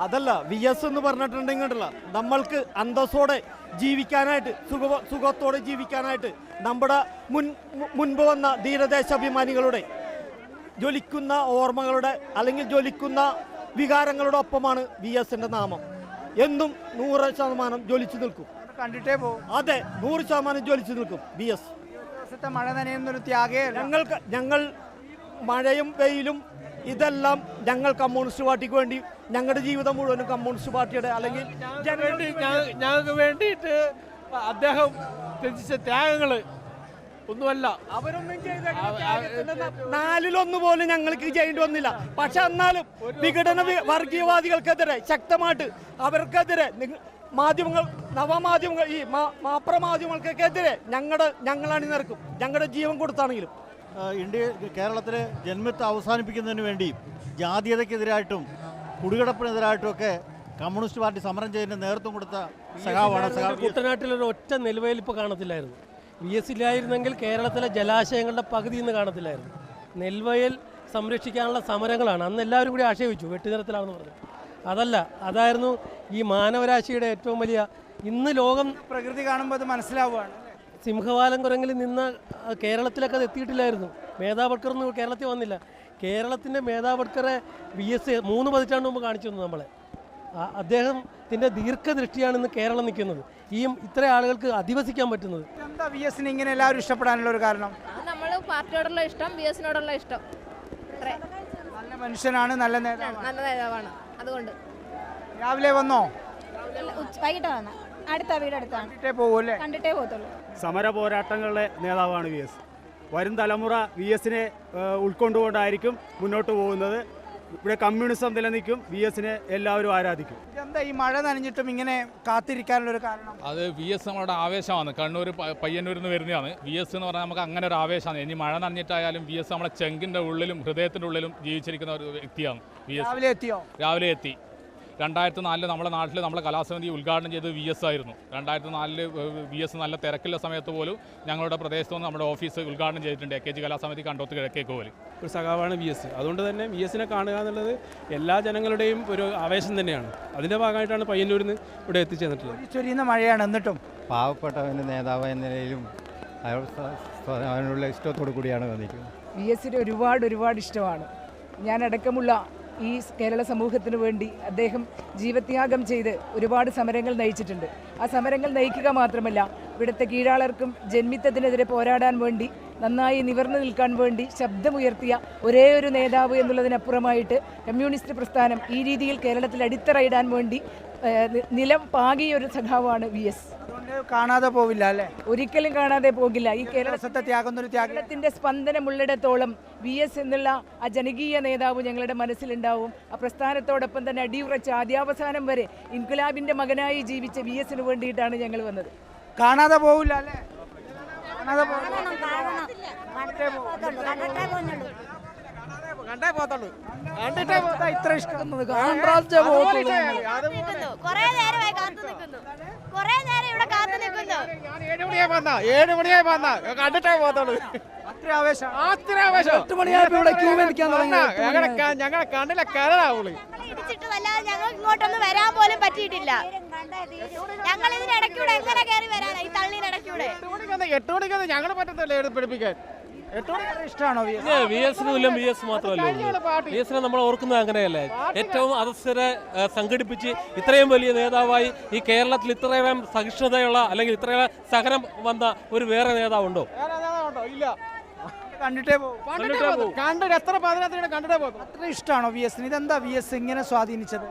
അതല്ല V S എന്ന് പറഞ്ഞിട്ടുണ്ടെങ്കിലല്ല നമ്മൾക്ക് അന്തസ്സോടെ ജീവിക്കാനായിട്ട് സുഖ സുഖത്തോടെ ജീവിക്കാനായിട്ട് നമ്മുടെ മുൻ മുൻപ് വന്ന ധീരദേശാഭിമാനികളുടെ ജ്വലിക്കുന്ന ഓർമ്മകളുടെ അല്ലെങ്കിൽ ജ്വലിക്കുന്ന വികാരങ്ങളുടെ ഒപ്പമാണ് വി എസിന്റെ നാമം. എന്നും നൂറ് ശതമാനം ജ്വലിച്ചു നിൽക്കും. കണ്ടിട്ടേ പോകും അതെ നൂറ് ശതമാനം ജ്വലിച്ചു നിൽക്കും വി എസ് മഴ നനയുന്നൊരു ത്യാഗേ ഞങ്ങൾക്ക് ഞങ്ങൾ മഴയും വെയിലും ഇതെല്ലാം ഞങ്ങൾ കമ്മ്യൂണിസ്റ്റ് പാർട്ടിക്ക് വേണ്ടി ഞങ്ങളുടെ ജീവിതം മുഴുവനും കമ്മ്യൂണിസ്റ്റ് പാർട്ടിയുടെ അല്ലെങ്കിൽ ഞങ്ങൾക്ക് വേണ്ടിയിട്ട് അദ്ദേഹം ത്യജിച്ച ത്യാഗങ്ങൾ ഒന്നുമല്ല. അവരൊന്നും ചെയ്ത നാലിലൊന്ന് പോലും ഞങ്ങൾക്ക് ചെയ്യേണ്ടി വന്നില്ല. പക്ഷെ എന്നാലും വിഘടന വർഗീയവാദികൾക്കെതിരെ ശക്തമായിട്ട് അവർക്കെതിരെ മാധ്യമങ്ങൾ നവമാധ്യമങ്ങൾ ഈ മാപ്രമാധ്യമങ്ങൾക്കൊക്കെ എതിരെ ഞങ്ങളുടെ ഞങ്ങൾ അണിനിരക്കും ഞങ്ങളുടെ ജീവൻ കൊടുത്താണെങ്കിലും. ഇന്ത്യ കേരളത്തിലെ ജന്മത്തെ അവസാനിപ്പിക്കുന്നതിന് വേണ്ടി ജാതീയതയ്ക്കെതിരായിട്ടും കുടികടപ്പിനെതിരായിട്ടും ഒക്കെ കമ്മ്യൂണിസ്റ്റ് പാർട്ടി സമരം ചെയ്യുന്ന നേതൃത്വം കൊടുത്ത സഖാവാണ് സഖാവ് വി. കുട്ടനാട്ടിൽ ഒരു ഒറ്റ നിലവേലിപ്പ് കാണത്തില്ലായിരുന്നു. വി എസ് ഇല്ലായിരുന്നെങ്കിൽ കേരളത്തിലെ ജലാശയങ്ങളുടെ പകുതി ഇന്ന് കാണത്തില്ലായിരുന്നു. നെൽവയൽ സംരക്ഷിക്കാനുള്ള സമരങ്ങളാണ്. അന്ന് എല്ലാവരും കൂടി ആക്ഷേപിച്ചു വെട്ടിനിറത്തിലാണെന്ന് പറഞ്ഞു. അതല്ല അതായിരുന്നു ഈ മാനവരാശിയുടെ ഏറ്റവും വലിയ ഇന്ന് ലോകം പ്രകൃതി കാണുമ്പോൾ അത് മനസ്സിലാവുകയാണ്. സിംഹവാലം കുരങ്ങിൽ നിന്ന് കേരളത്തിലൊക്കെ അത് എത്തിയിട്ടില്ലായിരുന്നു. മേധാ ഒന്നും കേരളത്തിൽ വന്നില്ല. കേരളത്തിന്റെ മേധാ വി എസ് മൂന്ന് പതിറ്റാണ്ട് മുമ്പ് കാണിച്ചു തന്നു നമ്മളെ. അദ്ദേഹത്തിന്റെ ദീർഘദൃഷ്ടിയാണ് ഇന്ന് കേരളം നിൽക്കുന്നത്. ഈ ഇത്ര ആളുകൾക്ക് അധിവസിക്കാൻ പറ്റുന്നത്. എന്താ വി എസിന് ഇങ്ങനെ എല്ലാവരും ഇഷ്ടപ്പെടാനുള്ള ഒരു കാരണം? നമ്മൾ പാർട്ടിയോടുള്ള ഇഷ്ടം വി എസിനോടുള്ള ഇഷ്ടം. നല്ല മനുഷ്യനാണ് നല്ല നേതാവാണ്. നല്ല നേതാവാണ്. അതുകൊണ്ട്. രാവിലെ വന്നോ? വൈകിട്ട് വന്ന? അടുത്ത വീട് അടുത്താണ് കണ്ടിട്ടേ പോകുമല്ലേ കണ്ടിട്ടേ പോകത്തുള്ളൂ. സമര പോരാട്ടങ്ങളുടെ നേതാവാണ് വി എസ്. വരും തലമുറ വി എസിനെ ഉൾക്കൊണ്ടുകൊണ്ടായിരിക്കും മുന്നോട്ട് പോകുന്നത്. ഇവിടെ കമ്മ്യൂണിസം നിലനിൽക്കും വി എസിനെ എല്ലാവരും ആരാധിക്കും. എന്താ ഈ മഴ നനഞ്ഞിട്ടും ഇങ്ങനെ കാത്തിരിക്കാനുള്ള ഒരു കാരണം? അത് വി എസ് നമ്മളുടെ ആവേശമാണ്. കണ്ണൂർ പയ്യന്നൂരിൽ നിന്ന് വരുന്നതാണ്. വി എസ് എന്ന് പറഞ്ഞാൽ നമുക്ക് അങ്ങനെ ഒരു ആവേശമാണ്. ഇനി മഴ നനഞ്ഞിട്ടായാലും വി എസ് നമ്മുടെ ചെങ്കിന്റെ ഉള്ളിലും ഹൃദയത്തിന്റെ ഉള്ളിലും ജീവിച്ചിരിക്കുന്ന ഒരു വ്യക്തിയാണ് വി എസ്. രാവിലെ എത്തിയോ? രാവിലെ എത്തി. രണ്ടായിരത്തി നാലിൽ നമ്മുടെ നാട്ടിൽ നമ്മളെ കലാസമിതി ഉദ്ഘാടനം ചെയ്തത് വി എസ് ആയിരുന്നു. രണ്ടായിരത്തി നാലിൽ വി എസ് നല്ല തിരക്കുള്ള സമയത്ത് പോലും ഞങ്ങളുടെ പ്രദേശത്ത് നിന്ന് നമ്മുടെ ഓഫീസ് ഉദ്ഘാടനം ചെയ്തിട്ടുണ്ട്. എ കെ ജി കലാസമിതി കണ്ടോത്ത് കിഴക്കേക്ക് പോലും ഒരു സഖാവാണ് വി എസ് അതുകൊണ്ട് തന്നെ വി എസിനെ കാണുക എന്നുള്ളത് എല്ലാ ജനങ്ങളുടെയും ഒരു ആവേശം തന്നെയാണ്. അതിന്റെ ഭാഗമായിട്ടാണ് പയ്യന്നൂരിൽ നിന്ന് ഇവിടെ എത്തിച്ചേർന്നിട്ടുള്ളത്. ചൊരിയുന്ന മഴയാണ് എന്നിട്ടും. പാവപ്പെട്ടവന്റെ നേതാവ് എന്ന നിലയിലും അവനുള്ള ഇഷ്ടത്തോടു കൂടിയാണ് വന്നിരിക്കുന്നത്. വി എസിന് ഒരുപാട് ഒരുപാട് ഇഷ്ടമാണ്. ഞാൻ അടക്കമുള്ള ഈ കേരള സമൂഹത്തിന് വേണ്ടി അദ്ദേഹം ജീവത്യാഗം ചെയ്ത് ഒരുപാട് സമരങ്ങൾ നയിച്ചിട്ടുണ്ട്. ആ സമരങ്ങൾ നയിക്കുക മാത്രമല്ല ഇവിടുത്തെ കീഴാളർക്കും ജന്മിത്തത്തിനെതിരെ പോരാടാൻ വേണ്ടി നന്നായി നിവർന്നു നിൽക്കാൻ വേണ്ടി ശബ്ദമുയർത്തിയ ഒരേ ഒരു നേതാവ് എന്നുള്ളതിനപ്പുറമായിട്ട് കമ്മ്യൂണിസ്റ്റ് പ്രസ്ഥാനം ഈ രീതിയിൽ കേരളത്തിൽ അടിത്തറയിടാൻ വേണ്ടി നിലം പാകിയൊരു സഖാവാണ് വി എസ്. കാണാതെ പോവില്ല അല്ലേ? ഒരിക്കലും കാണാതെ പോകില്ല. ഈ കേരളത്തെ ത്യാഗം ഒരു ത്യാഗം. കേരളത്തിന്റെ സ്പന്ദനമുള്ളിടത്തോളം വി എസ് എന്നുള്ള ആ ജനകീയ നേതാവ് ഞങ്ങളുടെ മനസ്സിലുണ്ടാവും. ആ പ്രസ്ഥാനത്തോടൊപ്പം തന്നെ അടിയുറച്ച ആദ്യാവസാനം വരെ ഇൻകുലാബിന്റെ മകനായി ജീവിച്ച വി എസിന് വേണ്ടിയിട്ടാണ് ഞങ്ങൾ വന്നത്. കാണാതെ പോവില്ല അല്ലേ? കാണാതെ പോവില്ല. കണ്ടേ പോത്തുള്ളൂ കണ്ടിട്ടേ പോത്താ ഇത്ര ഇഷ്ടം. കൊറേ നേരമായി കാത്തു നിൽക്കുന്നു. കൊറേ നേരം ഇവിടെ കാത്തു നിൽക്കുന്നു. ഞാൻ ഏഴ് മണിയായി വന്ന. ഏഴ് മണിയായി വന്ന. കണ്ടിട്ടേ പോത്തുള്ളൂ അത്ര ആവേശം. അത്ര ആവേശം. ഞങ്ങളുടെ ക- ഞങ്ങളുടെ കണ്ണിലെ കരടാവുള്ളൂ ഞങ്ങൾ ഇടിച്ചിട്ടതല്ലാതെ ഞങ്ങൾ ഇങ്ങോട്ടൊന്നും വരാൻ പോലും പറ്റിയിട്ടില്ല. ഞങ്ങൾ ഇതിനിടയ്ക്കൂടെ എങ്ങനെ കയറി വരാനാ? ഈ തള്ളിനിടയ്ക്കൂടെ എട്ട് മണിക്ക് എട്ട് മണിക്ക് ഞങ്ങൾ പറ്റത്തില്ല എടുത്ത് പിടിപ്പിക്കാൻ? വി എസ് എസിന് ഇല്ല വി എസ് മാത്രമല്ല വി എസിനെ നമ്മൾ ഓർക്കുന്നത് അങ്ങനെയല്ലേ? ഏറ്റവും അധസ്ഥരെ ഏഹ്, സംഘടിപ്പിച്ച് ഇത്രയും വലിയ നേതാവായി ഈ കേരളത്തിൽ ഇത്രയും സഹിഷ്ണുതയുള്ള അല്ലെങ്കിൽ ഇത്രയും സഹനം വന്ന ഒരു വേറെ നേതാവുണ്ടോ? ഇല്ല. കണ്ടിട്ടേ പോകും കണ്ടിട്ടേ എത്ര പതിനെത്ര കണ്ടിട്ടേ പോകും അത്ര ഇഷ്ടമാണോ വി എസിന് ഇതെന്താ വി എസ് ഇങ്ങനെ സ്വാധീനിച്ചത്?